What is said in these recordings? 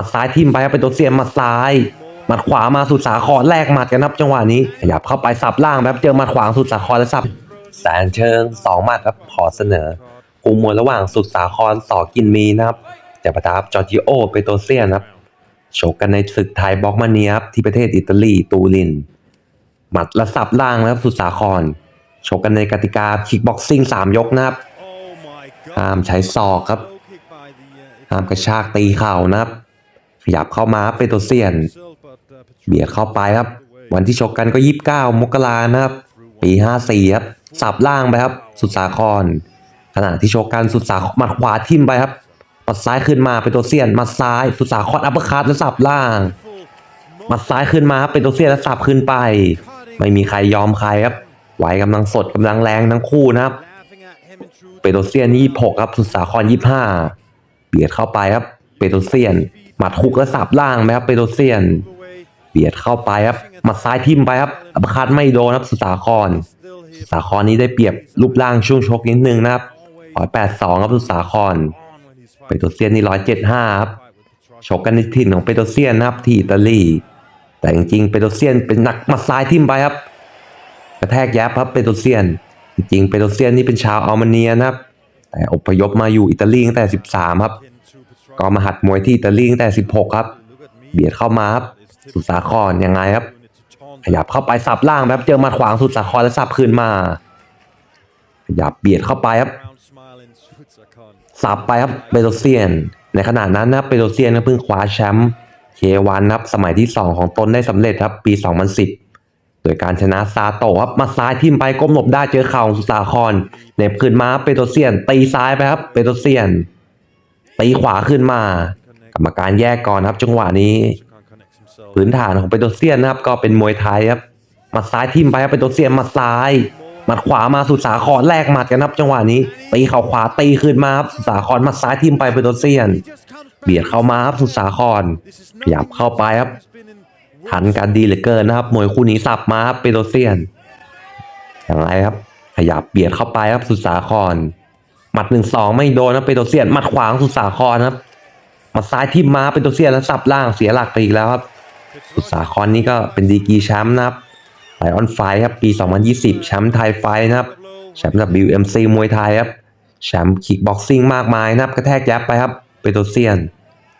มัดซ้ายทิ่มไปครับเป็นตัวเซียนหมัดซ้ายหมัดขวามาสุดสาครแลกหมัดกันครับจังหวะนี้ขยับเข้าไปสับล่างแบบเจอหมัดขวางสุดสาครแล้วสับแสนเชิงสองหมัดครับขอเสนอคู่มวยระหว่างสุดสาครสอกินมีนะครับจะประทับจอร์จิโอเปโตเซียนครับชกกันในศึกไทยบ็อกมาเนียครับที่ประเทศอิตาลีตูริน หมัดและสับล่างนะครับสุดสาครชกกันในกติกาคิกบ็อกซิ่งสามยกนะครับห้ามใช้ศอกครับห้ามกระชากตีเข่านะครับ ขยับเข้ามาเปโตเซียน เบียดเข้าไปครับ วันที่ชกกันก็ 29 มกรานะครับ ปี 54 ครับ สับล่างไปครับ สุดสาคร ขณะที่ชกกันสุดสาครหมัดขวาทิ่มไปครับหมัดซ้ายขึ้นมาเปโตเซียนมัดซ้ายสุดสาครอัปเปอร์คัตแล้วสับล่างมัดซ้ายขึ้นมาครับเปโตเซียนแล้วสับขึ้นไป ไม่มีใครยอมใครครับไหวกำลังสดกำลังแรงทั้งคู่นะครับเปโตเซียนยี่หกครับ สุดสาครยี่ห้าเบียดเข้าไปครับ เปโตเซียน หมัดคุกและสับล่างไหมครับเปโตเซียน เบียดเข้าไปครับหมัดซ้ายทิ่มไปครับอัปคัดไม่โดนครับสุสาครสุสาครนี้ได้เปรียบรูปร่างช่วงชกนิดนึงนะครับร้อยแปดสองครับสุสาครเปโตเซียนนี่ร้อยเจ็ดห้าครับชกกันในถิ่นของเปโตเซียนนะครับที่อิตาลีแต่จริงๆเปโตเซียนเป็นหนักหมัดซ้ายทิ่มไปครับกระแทกยับครับเปโตเซียน จริงๆเปโตเซียนนี่เป็นชาวอัลเมเนียนะครับแต่อพยพมาอยู่อิตาลีตั้งแต่ 13 ครับ ก็มาหัดมวยที่อิตาลีตั้งแต่ 16 ครับ เบียดเข้ามาครับ สุดสาครยังไงครับ ขยับเข้าไปสับล่างแบบเจอมาขวางสุดสาครแล้วสับคืนมา ขยับเบียดเข้าไปครับสับไปครับเปโตเซียน ในขณะนั้นนะครับเปโตเซียนก็เพิ่งคว้าแชมป์เควันครับสมัยที่ 2 ของตนได้สำเร็จครับปี 2010 โดยการชนะซาโตครับมาซ้ายทิ่มไปก้มหลบได้เจอเข่าของสุสาครเหน็บขึ้นมาเปโตเซียน ตีซ้ายไปครับเปโตเซียน ตีขวาขึ้นมา กรรมการแยกก่อนครับ จังหวะนี้พื้นฐานของเปโตเซียนนะครับ ก็เป็นมวยไทยครับหมัดซ้ายทิ่มไปครับเปโตเซียนหมัดซ้ายหมัดขวามาสุดสาครแลกหมัดกันครับ จังหวะนี้ตีเข่าขวาตีขึ้นมาครับสุดสาครหมัดซ้ายทิ่มไปเปโตเซียน เบียดเข้ามาครับสุดสาครขยับเข้าไปครับทันกันดีเหลือเกินนะครับมวยคู่นี้สับมาครับเปโตเซียนอย่างไรครับ ขยับเบียดเข้าไปครับสุดสาคร หมัดหนึ่งสองไม่โดนนะเปโตเซียนหมัดขวางสุดสาครครับหมัดซ้ายทิ่มมาเปโตเซียนแล้วสับล่างเสียหลักไปอีกแล้วครับ สุดสาครนี่ก็เป็นดีกีแชมป์นะครับไลออนไฟครับปี 2020 แชมป์ไทยไฟนะครับแชมป์ WMC มวยไทยครับแชมป์คิกบ็อกซิ่งมากมายนะครับกระแทกยับไปครับเปโตเซียน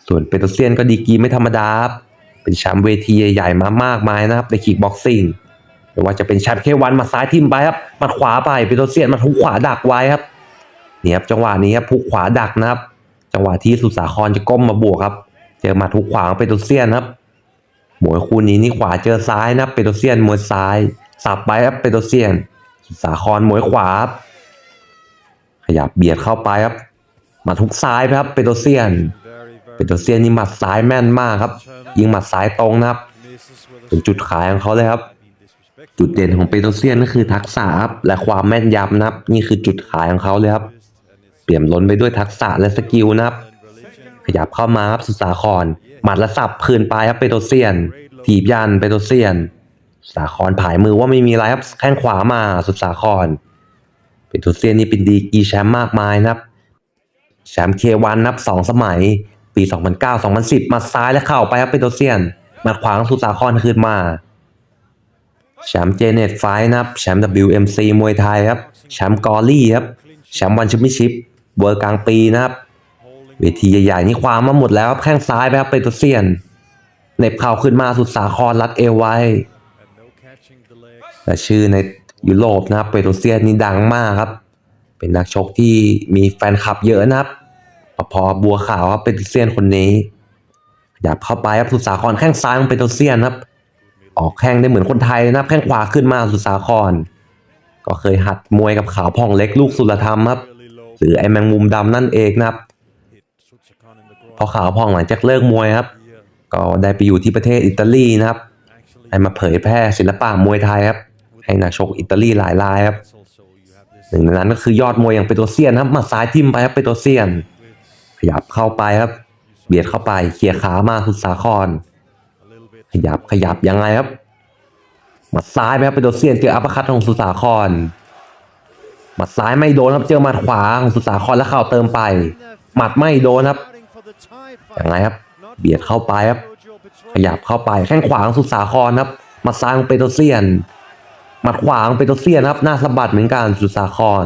ส่วนเปโตเซียนก็ดีกีไม่ธรรมดาครับเป็นแชมป์เวทีใหญ่ๆมามากมายนะครับในคิกบ็อกซิ่งไม่ว่าจะเป็นแชมป์เควันมาซ้ายทิมไปครับมาขวาไปเปโตเซียนมาทุกขวาดักไว้ครับ เนี่ยครับจังหวะนี้ครับพุกขวาดักนะครับ จังหวะที่สุสาครจะก้มมาบวกครับ เจอหมาทุกขวางเปโตเซียนครับมวยคู่นี้นี่ขวาเจอซ้ายนะเปโตเซียนมวยซ้ายสับไปครับเปโตเซียน สุสาครมวยขวาครับขยับเบียดเข้าไปครับมาทุกซ้ายไปครับเปโตเซียนเปโตเซียนนี่หมัดซ้ายแม่นมากครับ ยิงหมัดซ้ายตรงนะครับเป็นจุดขายของเขาเลยครับจุดเด่นของเปโตเซียนก็คือทักษะครับและความแม่นยำนะครับ นี่คือจุดขายของเขาเลยครับ เปี่ยมล้นไปด้วยทักษะและสกิลนะครับ ขยับเข้ามาครับสุดสาคร หมัดและสับคืนไปครับเปโตเซียน ถีบยันเปโตเซียน สาครผายมือว่าไม่มีอะไรครับแข้งขวามาสุดสาคร เปโตเซียนนี่เป็นดีกีแชมป์มากมายนะครับ แชมป์เควันนับสองสมัย ปี 2009 2010 มาซ้ายและเข่าไปครับเปโตเซียนหมาขวางสุดสาครคืนมาแชมป์เจเน็ตไฟนะครับแชมป์ WMC มวยไทยครับแชมป์กอรี่ครับแชมป์วันแชมเปี้ยนชิพ เวอร์กลางปีนะครับ เวทีใหญ่ๆนี่คว้ามาหมดแล้วครับแข้งซ้ายไปครับเปโตเซียนเหน็บเข่าขึ้นมาสุดสาครรัดเอวไว้แต่ชื่อในยุโรปนะครับเปโตเซียนนี่ดังมากครับ เป็นนักชกที่มีแฟนคลับเยอะนะครับพอๆบัวขาวครับเปโตเซียนคนนี้ขยับเข้าไปครับสุดสาครแข้งซ้ายของเปโตเซียนครับ ออกแข้งได้เหมือนคนไทยนะครับแข้งขวาขึ้นมาสุดสาคร ก็เคยหัดมวยกับขาวพ่องเล็กลูกสุรธรรมครับ หรือไอแมงมุมดำนั่นเองนะครับพอขาวพองหลังจากเลิกมวยครับ ก็ได้ไปอยู่ที่ประเทศอิตาลีนะครับให้มาเผยแพร่ศิลปะมวยไทยครับ ให้นักชกอิตาลีหลายรายครับหนึ่งในนั้นก็คือยอดมวยอย่างเปโตเซียนครับมาซ้ายทิ่มไปครับเปโตเซียน ขยับเข้าไปครับ เบียดเข้าไปเขี่ยขามาสุดสาคร ขยับขยับยังไงครับมัดซ้ายไปครับเปโตเซียนเจออัปคัตของสุดสาคร มัดซ้ายไม่โดนครับเจอหมัดขวาของสุสาครแล้วเข่าเติมไปหมัดไม่โดนครับอยังไงครับ เบียดเข้าไปครับ ขยับเข้าไปแข้งขวาของสุสาครครับมาซ้ายของเปโตเซียนหมัดขวาของเปโตเซียนครับหน้าสะบัดเหมือนกันสุสาคร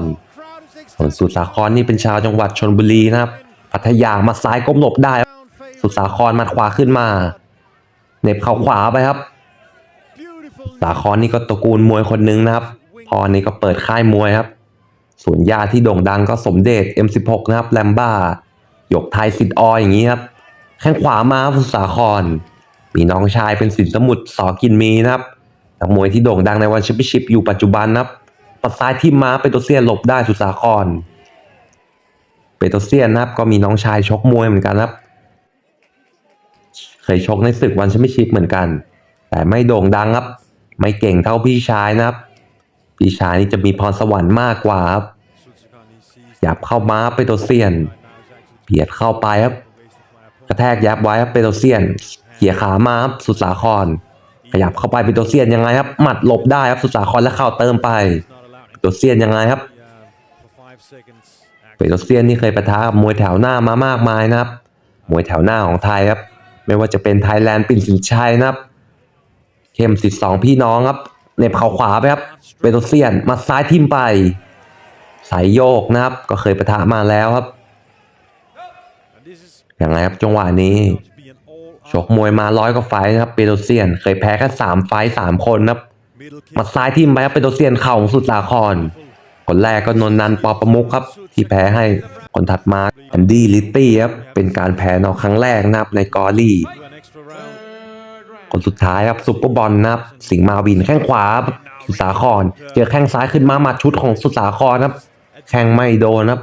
ส่วนสุสาครนี่เป็นชาวจังหวัดชนบุรีนะครับพัทยามาซ้ายก้มหลบได้สุสาครหมัดขวาขึ้นมาเน็บเข่าขวาไปครับ สาครนี่ก็ตระกูลมวยคนหนึงนะครับ พอนี่ก็เปิดค่ายมวยครับ ส่วนญาติที่โด่งดังก็สมเด็จ M16 นะครับแลมบ้าหยกไทยสิทธิ์ออยอย่างนี้ครับ แข้งขวามาครับสุดสาคร มีน้องชายเป็นสินสมุทรสอกินมีนะครับนักมวยที่โด่งดังในวันแชมเปี้ยนชิพอยู่ปัจจุบันนะครับปัดซ้ายที่ม้าเปโตรเซียนหลบได้สุดสาครเปโตรเซียนนะครับก็มีน้องชายชกมวยเหมือนกันครับ เคยชกในศึกวันแชมเปี้ยนชิพเหมือนกัน แต่ไม่โด่งดังครับ ไม่เก่งเท่าพี่ชายนะครับ พี่ชานี่จะมีพรสวรรค์มากกว่าครับหยับเข้ามาเปโตเซียนเบียดเข้าไปครับ กระแทกยับไว้ครับเปโตเซียนเขี่ยขามาครับสุดสาคร ขยับเข้าไปเปโตเซียนยังไงครับ หมัดหลบได้ครับสุดสาครและเข่าเติมไปเปโตเซียนยังไงครับเปโตเซียนนี่เคยประทะกับมวยแถวหน้ามามากมายนะครับ มวยแถวหน้าของไทยครับ ไม่ว่าจะเป็นไทยแลนด์ปิ่นสินชัยนะครับ เข้มสิทธิ์สองพี่น้องครับ เน็บเข่าขวาไปครับเปโตเซียนมาซ้ายทิมไป สายโยกนะครับ ก็เคยประทะมาแล้วครับอย่างไรครับจังหวะนี้ชกมวยมาร้อยกว่าไฟนะครับเปโตเซียน เคยแพ้แค่สามไฟสามคนนะครับมาซ้ายทิมไปครับเปโตเซียนเข่าของสุดสาครคนแรกก็นนนันปอประมุขครับ ที่แพ้ให้คนถัดมาแอนดี้ลิตตี้ครับเป็นการแพ้นอกครั้งแรกนะครับในกอรี่ คนสุดท้ายครับซุปเปอร์บอลนะครับ สิงห์มาวินแข้งขวาสุสาคร เจอแข้งซ้ายขึ้นมาหมัดชุดของสุสาครครับแข้งไม่โดนครับ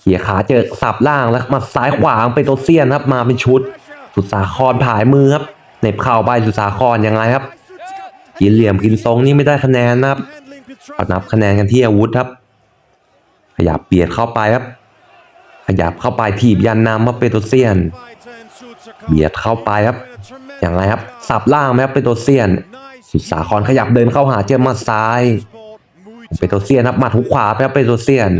เขี่ยขาเจอสับล่างแล้วมัดซ้ายขวาเป็นตัวเซียนครับ มาเป็นชุด สุสาครผายมือครับเน็บเข่าไปสุสาครยังไงครับกินเหลี่ยมกินทรงนี่ไม่ได้คะแนนนะครับเอานับคะแนนกันที่อาวุธครับ ขยับเบียดเข้าไปครับ ขยับเข้าไปถีบยันนำมาเปโตรเซียน เบียดเข้าไปครับ อย่างไรครับสับล่างไหมครับเปโตเซียน สุดสาครขยับเดินเข้าหาเจอหมาซ้ายเปโตเซียนครับหมัดหุกขวาไปครับเปโตเซียน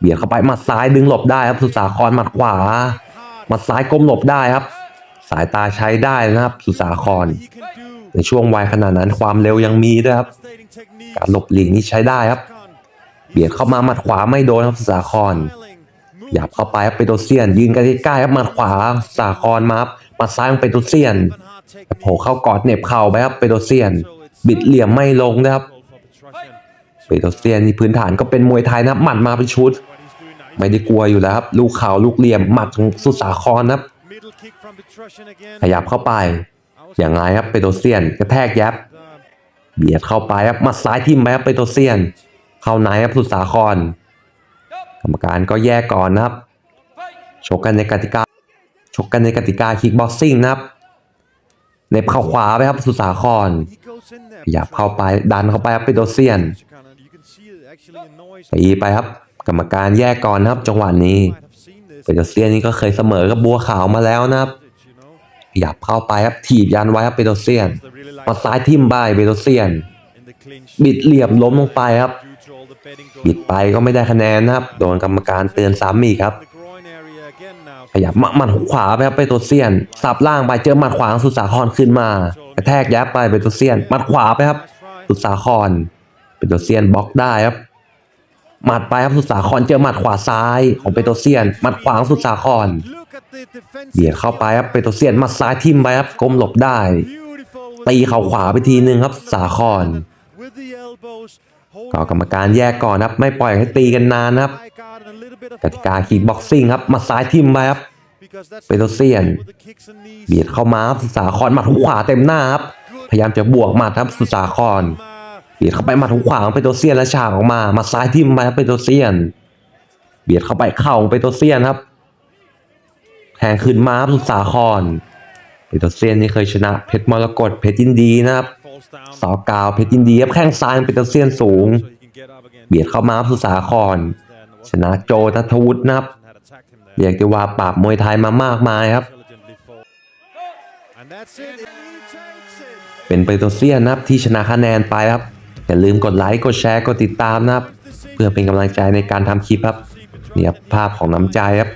เบียดเข้าไปหมัดซ้ายดึงหลบได้ครับ สุดสาครหมัดขวาหมัดซ้ายก้มหลบได้ครับ สายตาใช้ได้นะครับ สุดสาคร ในช่วงวัยขนาดนั้นความเร็วยังมีด้วยครับ การหลบหลีกนี่ใช้ได้ครับ เบียดเข้ามาหมัดขวาไม่โดนครับสุดสาครหยับเข้าไปครับเปโตเซียนยืนกันใกล้ๆครับหมัดขวาสาครมาครับ หมัดซ้ายของเปโตรเซียนโผล่เข้ากอดเหน็บเข่าไปครับเปโตรเซียน บิดเหลี่ยมไม่ลงนะครับเปโตรเซียนนี่พื้นฐานก็เป็นมวยไทยนะหมัดมาเป็นชุด ไม่ได้กลัวอยู่แล้วครับ ลูกเข่าลูกเหลี่ยมหมัดของสุสาครนะครับขยับเข้าไปอย่างไรครับเปโตรเซียนกระแทกยับ เบียดเข้าไปครับหมัดซ้ายทิ่มไปครับเปโตรเซียน เข้าในครับสุสาคร กรรมการก็แยกก่อนนะครับชกกันในกติกา ชกกันในกติกาคิกบ็อกซิ่งนะครับเหน็บเข้าขวาไปครับสุสาครขยับเข้าไปดันเข้าไปครับเปโตเซียนตีไปครับ กรรมการแยกก่อนนะครับ จังหวะนี้เปโตเซียนนี่ก็เคยเสมอกับบัวขาวมาแล้วนะครับขยับเข้าไปครับถีบยันไว้ครับเปโตเซียนมาซ้ายทิ่มไปเปโตเซียน บิดเหลี่ยมล้มลงไปครับ บิดไปก็ไม่ได้คะแนนนะครับ โดนกรรมการเตือนซ้ำอีกครับ ขยับหมัดขวาไปครับเปโตรเซียน สับล่างไปเจอหมัดขวาของสุดสาครขึ้นมากระแทกยับไปเปโตรเซียนหมัดขวาไปครับ สุดสาครเปโตรเซียนบล็อกได้ครับหมัดไปครับสุดสาครเจอหมัดขวาซ้ายของเปโตรเซียนหมัดขวาของสุดสาครเบียดเข้าไปครับเปโตรเซียนหมัดซ้ายทิ่มไปครับก้มหลบได้ตีเข่าขวาไปทีนึงครับสาคร ก็กรรมการแยกก่อนครับ ไม่ปล่อยให้ตีกันนานครับกติกาคิกบ็อกซิ่งครับมัดซ้ายทิมไปครับเปโตเซียน เบียดเข้ามาสุสาครหมัดหุกขวาเต็มหน้าครับ พยายามจะบวกหมัดครับสุสาครเบียดเข้าไปหมัดหุกขวาของเปโตเซียนและฉากออกมามัดซ้ายทิมไปครับเปโตเซียน เบียดเข้าไปเข่าของเปโตเซียนครับแทงขึ้นมาครับสุสาครเปโตเซียนนี่เคยชนะเพชรมรกตเพชรยินดีนะครับ สอกาวเพชรยินดีครับแข้งซ้ายของเปโตรเซียนสูง เบียดเข้ามาครับสุดสาคร ชนะโจทัทวุฒินะครับเรียกได้ว่าปราบมวยไทยมามากมายครับ เป็นเปโตรเซียนนะครับที่ชนะคะแนนไปครับ อย่าลืมกดไลค์ กดแชร์ กดติดตามนะครับ เพื่อเป็นกำลังใจในการทำคลิปครับเนี่ยภาพของน้ำใจครับ